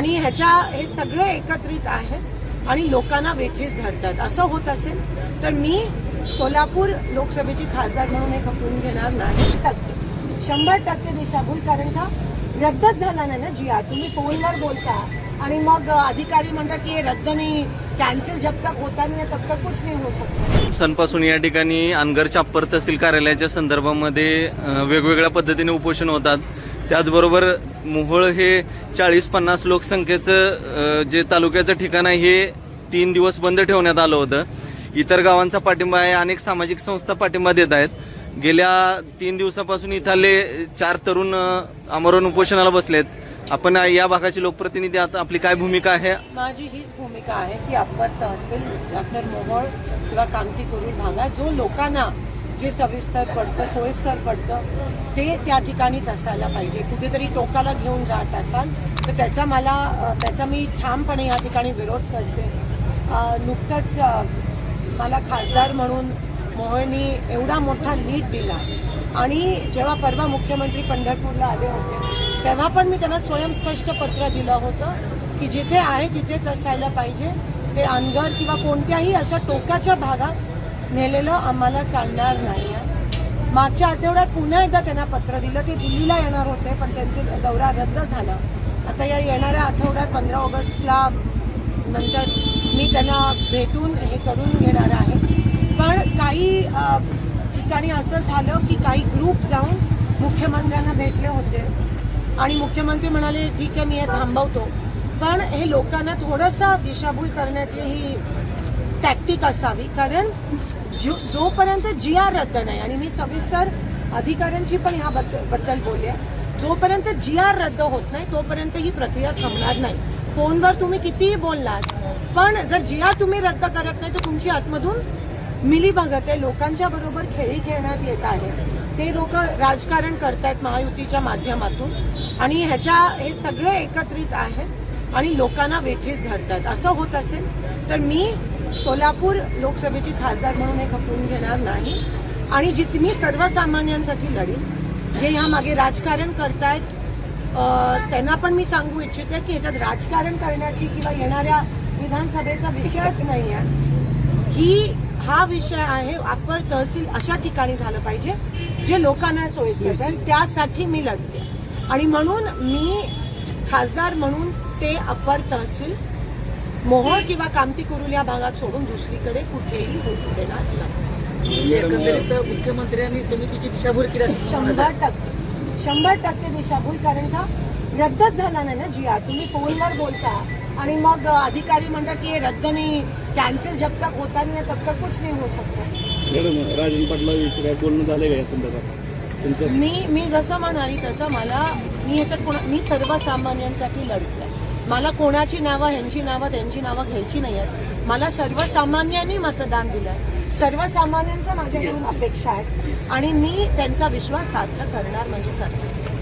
आणि ह्याच्या हे सगळे एकत्रित आहे आणि लोकांना वेठीस धरतात. असं होत असेल तर मी सोलापूर लोकसभेची खासदार म्हणून हे खपवून घेणार नाही. टक्के शंभर टक्के दिशाभूल कारण का? रद्दच झाला नाही ना जिया तुम्ही फोनवर बोलता आणि मग अधिकारी म्हणतात की हे रद्द नाही कॅन्सल जब तक होता नाही तब तक कुछ नाही हो सकता सणपासून या ठिकाणी अनगर चाप्पर तहसील कार्यालयाच्या संदर्भामध्ये वेगवेगळ्या पद्धतीने उपोषण होतात. त्याचबरोबर मोहोळ हे चाळीस पन्नास लोकसंख्येचं जे तालुक्याचं ठिकाण आहे हे तीन दिवस बंद ठेवण्यात आलं होतं. इतर गावांचा पाठिंबा आहे अनेक सामाजिक संस्था पाठिंबा देत आहेत. गेल्या तीन दिवसापासून इथले चार तरुण आमरण उपोषणाला बसलेत. आपण या भागाचे लोकप्रतिनिधी आता आपली काय भूमिका आहे? माझी हीच भूमिका आहे की आपण तहसील डॉक्टर मोहोळ किंवा कामती कुरुल भागात जो लोकांना जे सविस्तर पडतं सोयीस्कर पडतं ते त्या ठिकाणीच असायला पाहिजे. कुठेतरी टोकाला घेऊन जात असाल तर त्याचा मला त्याचा मी ठामपणे या ठिकाणी विरोध करते. नुकतंच मला खासदार म्हणून मोहननी एवढा मोठा लीड दिला. आणि जेव्हा परवा मुख्यमंत्री पंढरपूरला आले होते तेव्हा पण मी त्यांना स्वयंस्पष्ट पत्र दिलं होतं की जिथे आहे तिथेच असायला पाहिजे. ते अनगर किंवा कोणत्याही अशा टोकाच्या भागात नेलेलं आम्हाला चालणार नाही. आहे मागच्या आठवड्यात पुन्हा एकदा त्यांना पत्र दिलं ते दिल्लीला येणार होते पण त्यांचे दौरा रद्द झाला. आता या येणाऱ्या आठवड्यात पंधरा ऑगस्टला नंतर मी त्यांना भेटून हे करून घेणार आहे. पण काही ठिकाणी असं झालं की काही ग्रुप जाऊन मुख्यमंत्र्यांना भेटले होते. आणि मुख्यमंत्री म्हणाले ठीक आहे मी हे थांबवतो. पण हे लोकांना थोडंसं दिशाभूल करण्याची ही टॅक्टिक असावी. कारण जो जोपर्यंत जी आर रद्द नाही आणि मी सविस्तर अधिकाऱ्यांशी पण ह्या बद्दल बोलले जोपर्यंत जी आर रद्द होत नाही तोपर्यंत ही प्रक्रिया थांबणार नाही. फोनवर तुम्ही कितीही बोललात पण जर जी आर तुम्ही रद्द करत नाही तर तुमची आतमधून मिली भगत आहे लोकांच्या बरोबर खेळी खेळण्यात येत आहे. ते लोक राजकारण करतायत महायुतीच्या माध्यमातून आणि ह्याच्या हे सगळे एकत्रित आहेत आणि लोकांना वेठीस धरतात असं होत असेल तर मी सोलापूर लोकसभेची खासदार म्हणून हे खपवून घेणार नाही. आणि जिथे मी सर्वसामान्यांसाठी लढीन. जे ह्या मागे राजकारण करतायत त्यांना पण मी सांगू इच्छिते की ह्याच्यात राजकारण करण्याची किंवा येणाऱ्या विधानसभेचा विषयच नाही आहे ही हा विषय आहे अप्पर तहसील अशा ठिकाणी झालं पाहिजे जे लोकांना सोयीस्कर आहे त्यासाठी मी लढते. आणि म्हणून मी खासदार म्हणून ते अप्पर तहसील मोहोळ किंवा कामती कुरुल या भागात सोडून दुसरीकडे कुठेही होऊ देणार नाही. एकंदरीत मुख्यमंत्र्यांनी समितीची दिशाभूल केली शंभर टक्के. शंभर टक्के दिशाभूल कारण का रद्दच झाला नाही ना जी आर. तुम्ही फोनवर बोलता आणि मग अधिकारी म्हणतात की रद्द नाही कॅन्सल जब तक होता नाही तब तक कुछ नाही हो सकता मॅडम राजन काय बोलणं का या संदर्भात? तुमचं? मी मी जसं म्हणाली तसं मला मी ह्याच्यात कोणा मी सर्वसामान्यांसाठी लढते मला कोणाची नावं ह्यांची नावं त्यांची नावं घ्यायची नाही आहेत मला सर्वसामान्यांनी मतदान दिलंय. सर्वसामान्यांचा माझ्याकडून अपेक्षा आहे. आणि मी त्यांचा विश्वास सार्थ करणार म्हणजे करणार.